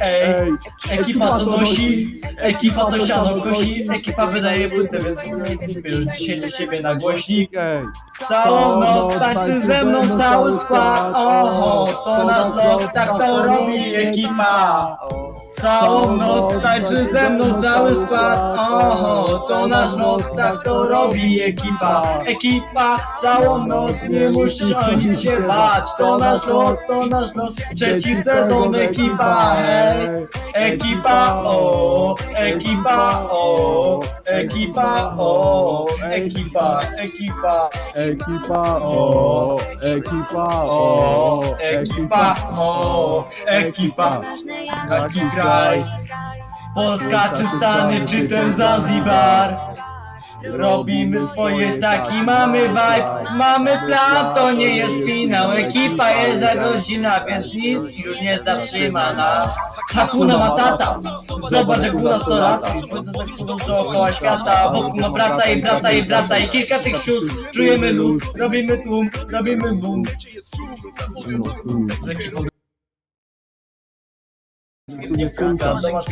Ej, ekipa to nosi, ekipa to siano kosi, ekipa wydaje płytę, więc już dzisiaj do siebie na głośnik. Ej, Całą noc tańczy ze mną cały skład, oho, to nasz lot, tak to robi ekipa. Całą noc tańczy ze mną cały skład, oho, to nasz lot, tak to robi ekipa. Ekipa, całą noc nie musi o nic się bać, to nasz lot, to nasz lot, trzeci sezon ekipa, hej. Ekipa, o, ekipa, o, ekipa, o, ekipa, ekipa, ekipa, o, ekipa, o, ekipa, o, ekipa. Taki kraj, Polska czy Stany, czy ten Zanzibar. Robimy swoje taki, mamy vibe, mamy plan, to nie jest finał. Ekipa jest za godzina, więc nic już nie zatrzyma nas. Hakuna Matata, zobacz jak u nas to lata. Tak podróż dookoła świata, wokół ma brata i brata i brata i kilka tych siód. Czujemy luz, robimy tłum, robimy boom. Ekipą. To masz